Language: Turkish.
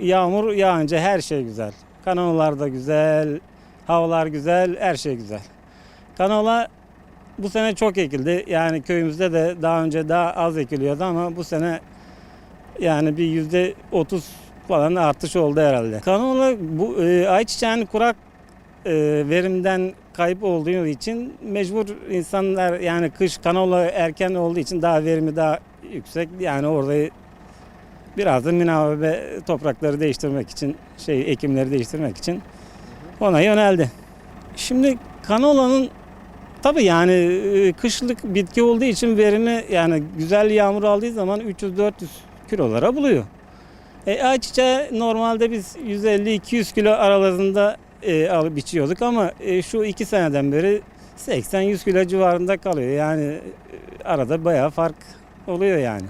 yağmur yağınca her şey güzel. Kanolar da güzel, havalar güzel, her şey güzel. Kanola bu sene çok ekildi. Yani köyümüzde de daha önce daha az ekiliyordu ama bu sene yani bir yüzde otuz falan artış oldu herhalde. Kanola bu e, ayçiçeğinin kurak e, verimden kayıp olduğu için mecbur insanlar yani kış kanola erken olduğu için daha verimi daha yüksek. Yani orada biraz da münavebe toprakları değiştirmek için şey ekimleri değiştirmek için ona yöneldi. Şimdi kanolanın tabii yani e, kışlık bitki olduğu için verimi yani güzel yağmur aldığı zaman 300-400 kilolara buluyor. E, ayçiçeği normalde biz 150-200 kilo aralarında e, alıp biçiyorduk ama e, şu iki seneden beri 80-100 kilo civarında kalıyor. Yani e, arada bayağı fark oluyor yani.